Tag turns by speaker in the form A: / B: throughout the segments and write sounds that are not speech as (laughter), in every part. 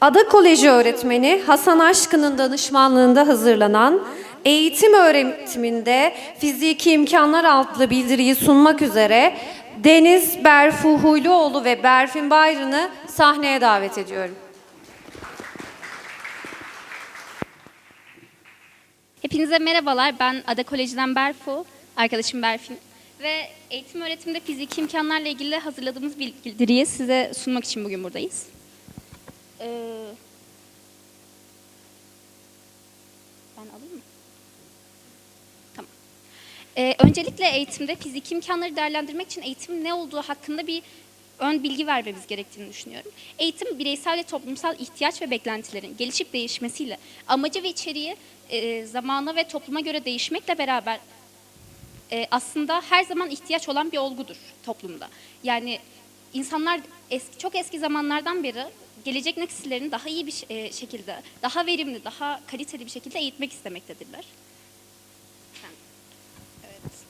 A: Ada Koleji öğretmeni Hasan Aşkın'ın danışmanlığında hazırlanan eğitim öğretiminde fiziki imkanlar adlı bildiriyi sunmak üzere Deniz Berfu Huyluoğlu ve Berfin Bayrın'ı sahneye davet ediyorum.
B: Hepinize merhabalar. Ben Ada Koleji'den Berfu, arkadaşım Berfin. Ve eğitim öğretimde fiziki imkanlarla ilgili hazırladığımız bildiriyi size sunmak için bugün buradayız. Ee, ben alayım mı? Tamam. Ee, öncelikle eğitimde fiziki imkanları değerlendirmek için eğitimin ne olduğu hakkında bir ön bilgi vermemiz gerektiğini düşünüyorum. Eğitim bireysel ve toplumsal ihtiyaç ve beklentilerin gelişip değişmesiyle amacı ve içeriği e, zamana ve topluma göre değişmekle beraber e, aslında her zaman ihtiyaç olan bir olgudur toplumda. Yani insanlar eski, çok eski zamanlardan beri gelecek nesillerini daha iyi bir e, şekilde, daha verimli, daha kaliteli bir şekilde eğitmek istemektedirler.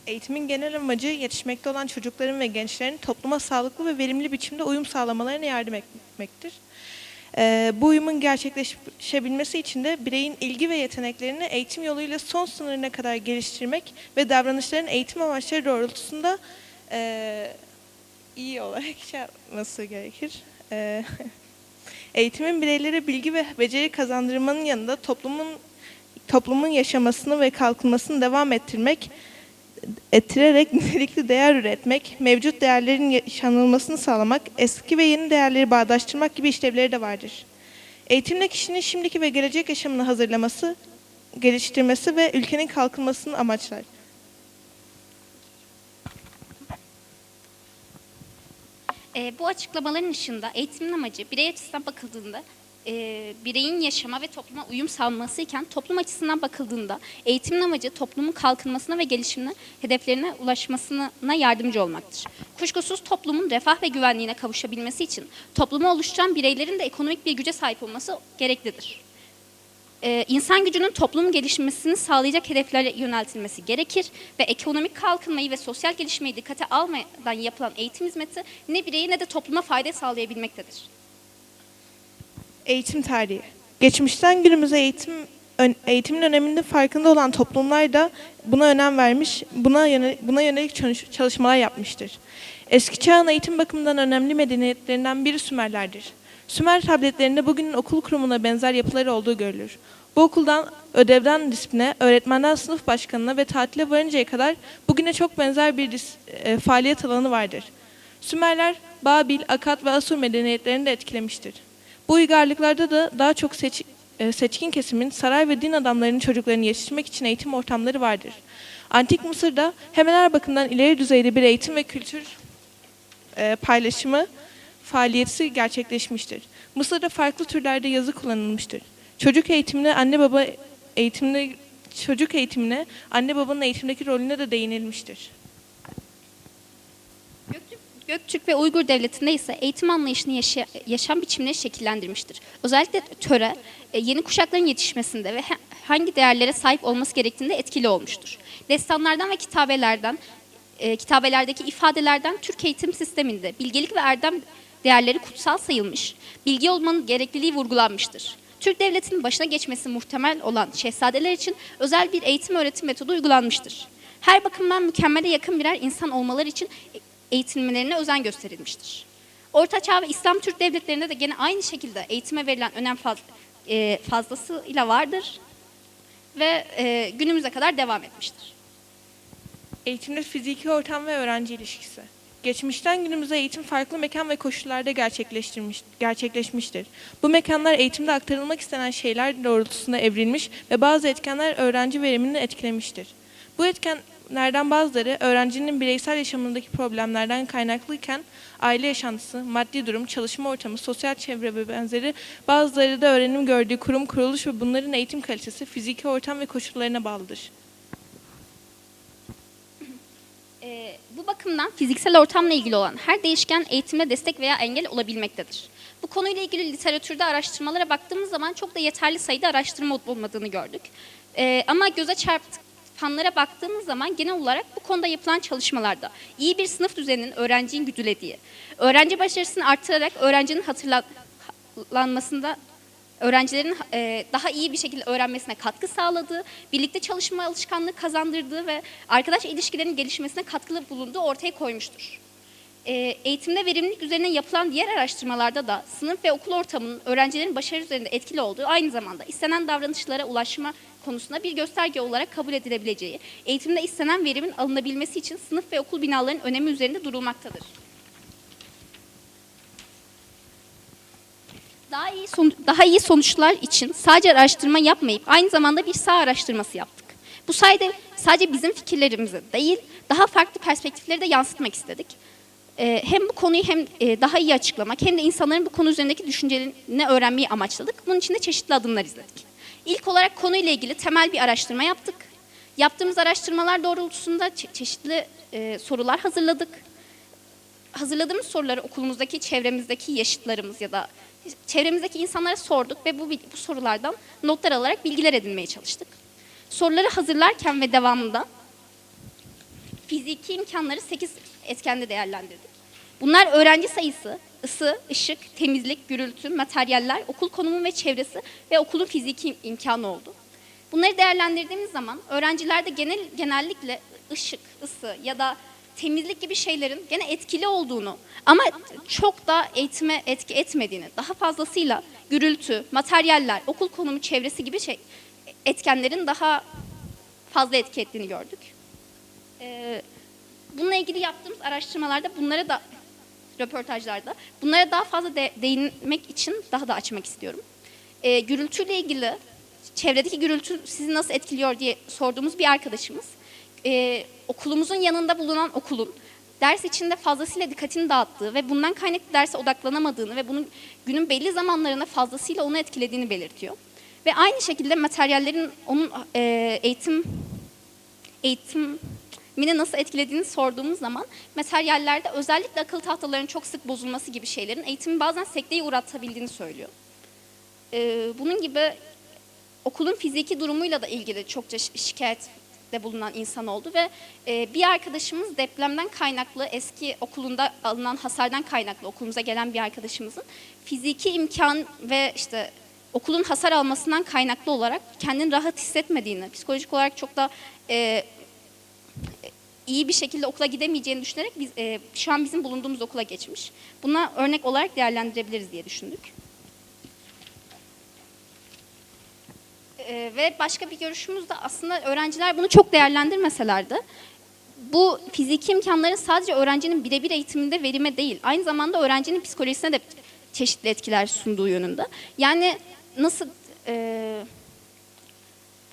C: Eğitimin genel amacı yetişmekte olan çocukların ve gençlerin topluma sağlıklı ve verimli biçimde uyum sağlamalarına yardım etmektir. Ee, bu uyumun gerçekleşebilmesi için de bireyin ilgi ve yeteneklerini eğitim yoluyla son sınırına kadar geliştirmek ve davranışların eğitim amaçları doğrultusunda eee, iyi olarak (laughs) şey yapması gerekir. Eee, (laughs) eğitimin bireylere bilgi ve beceri kazandırmanın yanında toplumun toplumun yaşamasını ve kalkınmasını devam ettirmek ettirerek (laughs) nitelikli değer üretmek, mevcut değerlerin yaşanılmasını sağlamak, eski ve yeni değerleri bağdaştırmak gibi işlevleri de vardır. Eğitimle kişinin şimdiki ve gelecek yaşamını hazırlaması, geliştirmesi ve ülkenin kalkınmasını amaçlar.
B: E, bu açıklamaların ışığında eğitimin amacı birey açısından bakıldığında e, bireyin yaşama ve topluma uyum sağlaması iken toplum açısından bakıldığında eğitimin amacı toplumun kalkınmasına ve gelişimine, hedeflerine ulaşmasına yardımcı olmaktır. Kuşkusuz toplumun refah ve güvenliğine kavuşabilmesi için toplumu oluşturan bireylerin de ekonomik bir güce sahip olması gereklidir. Ee, insan gücünün toplumun gelişmesini sağlayacak hedeflere yöneltilmesi gerekir ve ekonomik kalkınmayı ve sosyal gelişmeyi dikkate almadan yapılan eğitim hizmeti ne bireye ne de topluma fayda sağlayabilmektedir.
C: Eğitim tarihi. Geçmişten günümüze eğitim eğitimin öneminin farkında olan toplumlar da buna önem vermiş, buna yönelik, buna yönelik çalış- çalışmalar yapmıştır. Eski çağın eğitim bakımından önemli medeniyetlerinden biri Sümerlerdir. Sümer tabletlerinde bugünün okul kurumuna benzer yapıları olduğu görülür. Bu okuldan ödevden disipline, öğretmenden sınıf başkanına ve tatile varıncaya kadar bugüne çok benzer bir e, faaliyet alanı vardır. Sümerler, Babil, Akat ve Asur medeniyetlerini de etkilemiştir. Bu uygarlıklarda da daha çok seç- e, seçkin kesimin saray ve din adamlarının çocuklarını yetiştirmek için eğitim ortamları vardır. Antik Mısır'da hemen her bakımdan ileri düzeyde bir eğitim ve kültür e, paylaşımı faaliyeti gerçekleşmiştir. Mısır'da farklı türlerde yazı kullanılmıştır. Çocuk eğitimine anne baba eğitimine çocuk eğitimine anne babanın eğitimdeki rolüne de değinilmiştir.
B: Göktürk, ve Uygur devletinde ise eğitim anlayışını yaşa- yaşam biçimleri şekillendirmiştir. Özellikle töre e, yeni kuşakların yetişmesinde ve hangi değerlere sahip olması gerektiğinde etkili olmuştur. Destanlardan ve kitabelerden, e, kitabelerdeki ifadelerden Türk eğitim sisteminde bilgelik ve erdem değerleri kutsal sayılmış, bilgi olmanın gerekliliği vurgulanmıştır. Türk devletinin başına geçmesi muhtemel olan şehzadeler için özel bir eğitim öğretim metodu uygulanmıştır. Her bakımdan mükemmele yakın birer insan olmaları için eğitilmelerine özen gösterilmiştir. Orta Çağ ve İslam Türk devletlerinde de gene aynı şekilde eğitime verilen önem faz, e, fazlasıyla vardır ve e, günümüze kadar devam etmiştir.
C: Eğitimde fiziki ortam ve öğrenci ilişkisi. Geçmişten günümüze eğitim farklı mekan ve koşullarda gerçekleştirmiş, gerçekleşmiştir. Bu mekanlar eğitimde aktarılmak istenen şeyler doğrultusunda evrilmiş ve bazı etkenler öğrenci verimini etkilemiştir. Bu etkenlerden bazıları öğrencinin bireysel yaşamındaki problemlerden kaynaklıyken aile yaşantısı, maddi durum, çalışma ortamı, sosyal çevre ve benzeri bazıları da öğrenim gördüğü kurum, kuruluş ve bunların eğitim kalitesi, fiziki ortam ve koşullarına bağlıdır.
B: E, bu bakımdan fiziksel ortamla ilgili olan her değişken eğitimde destek veya engel olabilmektedir. Bu konuyla ilgili literatürde araştırmalara baktığımız zaman çok da yeterli sayıda araştırma olmadığını gördük. E, ama göze çarpanlara baktığımız zaman genel olarak bu konuda yapılan çalışmalarda iyi bir sınıf düzeninin öğrenciyi güdülediği, öğrenci başarısını artırarak öğrencinin hatırlanmasında öğrencilerin e, daha iyi bir şekilde öğrenmesine katkı sağladığı, birlikte çalışma alışkanlığı kazandırdığı ve arkadaş ilişkilerinin gelişmesine katkılı bulunduğu ortaya koymuştur. E, eğitimde verimlilik üzerine yapılan diğer araştırmalarda da sınıf ve okul ortamının öğrencilerin başarı üzerinde etkili olduğu aynı zamanda istenen davranışlara ulaşma konusunda bir gösterge olarak kabul edilebileceği, eğitimde istenen verimin alınabilmesi için sınıf ve okul binalarının önemi üzerinde durulmaktadır. Daha iyi son- daha iyi sonuçlar için sadece araştırma yapmayıp aynı zamanda bir saha araştırması yaptık. Bu sayede sadece bizim fikirlerimizi değil, daha farklı perspektifleri de yansıtmak istedik. Ee, hem bu konuyu hem e, daha iyi açıklamak hem de insanların bu konu üzerindeki düşüncelerini öğrenmeyi amaçladık. Bunun için de çeşitli adımlar izledik. İlk olarak konuyla ilgili temel bir araştırma yaptık. Yaptığımız araştırmalar doğrultusunda çe- çeşitli e, sorular hazırladık hazırladığımız soruları okulumuzdaki, çevremizdeki yaşıtlarımız ya da çevremizdeki insanlara sorduk ve bu, bu sorulardan notlar alarak bilgiler edinmeye çalıştık. Soruları hazırlarken ve devamında fiziki imkanları 8 etkende değerlendirdik. Bunlar öğrenci sayısı, ısı, ışık, temizlik, gürültü, materyaller, okul konumu ve çevresi ve okulun fiziki imkanı oldu. Bunları değerlendirdiğimiz zaman öğrencilerde genel genellikle ışık, ısı ya da temizlik gibi şeylerin gene etkili olduğunu ama çok da eğitime etki etmediğini, daha fazlasıyla gürültü, materyaller, okul konumu, çevresi gibi şey etkenlerin daha fazla etki ettiğini gördük. Ee, bununla ilgili yaptığımız araştırmalarda bunlara da röportajlarda bunlara daha fazla de- değinmek için daha da açmak istiyorum. Ee, gürültüyle ilgili çevredeki gürültü sizi nasıl etkiliyor diye sorduğumuz bir arkadaşımız e, okulumuzun yanında bulunan okulun ders içinde fazlasıyla dikkatini dağıttığı ve bundan kaynaklı derse odaklanamadığını ve bunun günün belli zamanlarında fazlasıyla onu etkilediğini belirtiyor. Ve aynı şekilde materyallerin onun e, eğitim eğitimini nasıl etkilediğini sorduğumuz zaman materyallerde özellikle akıl tahtalarının çok sık bozulması gibi şeylerin eğitimi bazen sekteye uğratabildiğini söylüyor. Ee, bunun gibi okulun fiziki durumuyla da ilgili çokça şi- şikayette bulunan insan oldu ve e, bir arkadaşımız depremden kaynaklı eski okulunda alınan hasardan kaynaklı okulumuza gelen bir arkadaşımızın fiziki imkan ve işte okulun hasar almasından kaynaklı olarak kendini rahat hissetmediğini, psikolojik olarak çok da e, iyi bir şekilde okula gidemeyeceğini düşünerek biz e, şu an bizim bulunduğumuz okula geçmiş. Buna örnek olarak değerlendirebiliriz diye düşündük. E, ve başka bir görüşümüz de aslında öğrenciler bunu çok değerlendirmeseler de bu fiziki imkanların sadece öğrencinin birebir eğitiminde verime değil, aynı zamanda öğrencinin psikolojisine de çeşitli etkiler sunduğu yönünde. Yani nasıl e,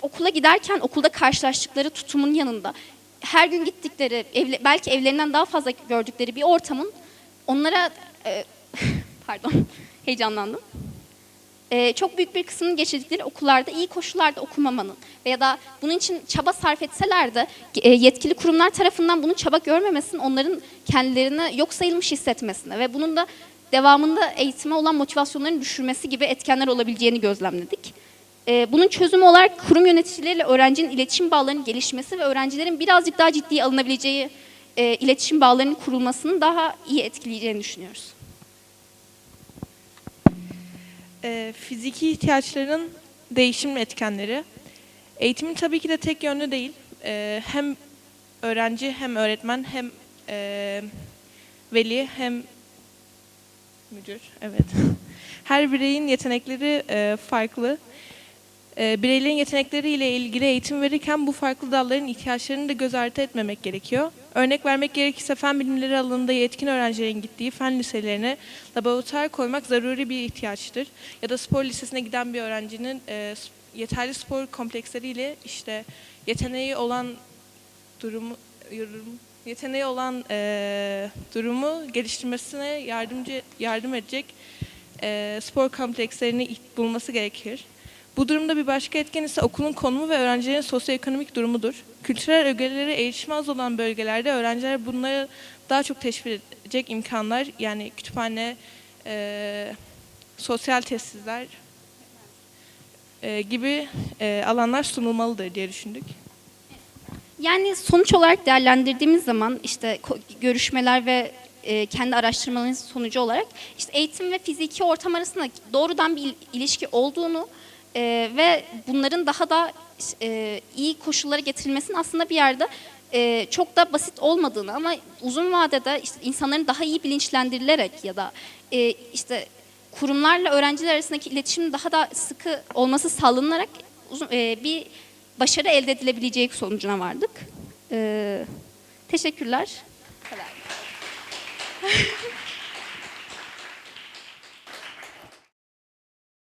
B: okula giderken okulda karşılaştıkları tutumun yanında her gün gittikleri, evle- belki evlerinden daha fazla gördükleri bir ortamın onlara e, (laughs) pardon heyecanlandım. E, çok büyük bir kısmını geçirdikleri okullarda iyi koşullarda okumamanın veya da bunun için çaba sarf etseler de e, yetkili kurumlar tarafından bunun çaba görmemesinin onların kendilerini yok sayılmış hissetmesine ve bunun da devamında eğitime olan motivasyonlarını düşürmesi gibi etkenler olabileceğini gözlemledik. Ee, Bunun çözümü olarak kurum yöneticileriyle öğrencinin iletişim bağlarının gelişmesi ve öğrencilerin birazcık daha ciddiye alınabileceği e, iletişim bağlarının kurulmasını daha iyi etkileyeceğini düşünüyoruz.
C: E, fiziki ihtiyaçların değişim etkenleri. Eğitimin tabii ki de tek yönlü değil. E, hem öğrenci hem öğretmen hem e, veli hem müdür. Evet. (laughs) Her bireyin yetenekleri e, farklı. E, bireylerin yetenekleriyle ilgili eğitim verirken bu farklı dalların ihtiyaçlarını da göz ardı etmemek gerekiyor. Örnek vermek gerekirse fen bilimleri alanında yetkin öğrencilerin gittiği fen liselerine laboratuvar koymak zaruri bir ihtiyaçtır. Ya da spor lisesine giden bir öğrencinin e, yeterli spor kompleksleriyle işte yeteneği olan durumu yorum- yeteneği olan e, durumu geliştirmesine yardımcı yardım edecek e, spor komplekslerini bulması gerekir. Bu durumda bir başka etken ise okulun konumu ve öğrencilerin sosyoekonomik durumudur. Kültürel ögeleri erişimi az olan bölgelerde öğrenciler bunları daha çok teşvik edecek imkanlar yani kütüphane, e, sosyal tesisler e, gibi e, alanlar sunulmalıdır diye düşündük.
B: Yani sonuç olarak değerlendirdiğimiz zaman işte görüşmeler ve e, kendi araştırmalarının sonucu olarak işte eğitim ve fiziki ortam arasında doğrudan bir il- ilişki olduğunu e, ve bunların daha da e, iyi koşullara getirilmesinin aslında bir yerde e, çok da basit olmadığını ama uzun vadede işte insanların daha iyi bilinçlendirilerek ya da e, işte kurumlarla öğrenciler arasındaki iletişimin daha da sıkı olması sağlanarak uzun, e, bir başarı elde edilebileceği sonucuna vardık. E, teşekkürler. Kadar. (laughs)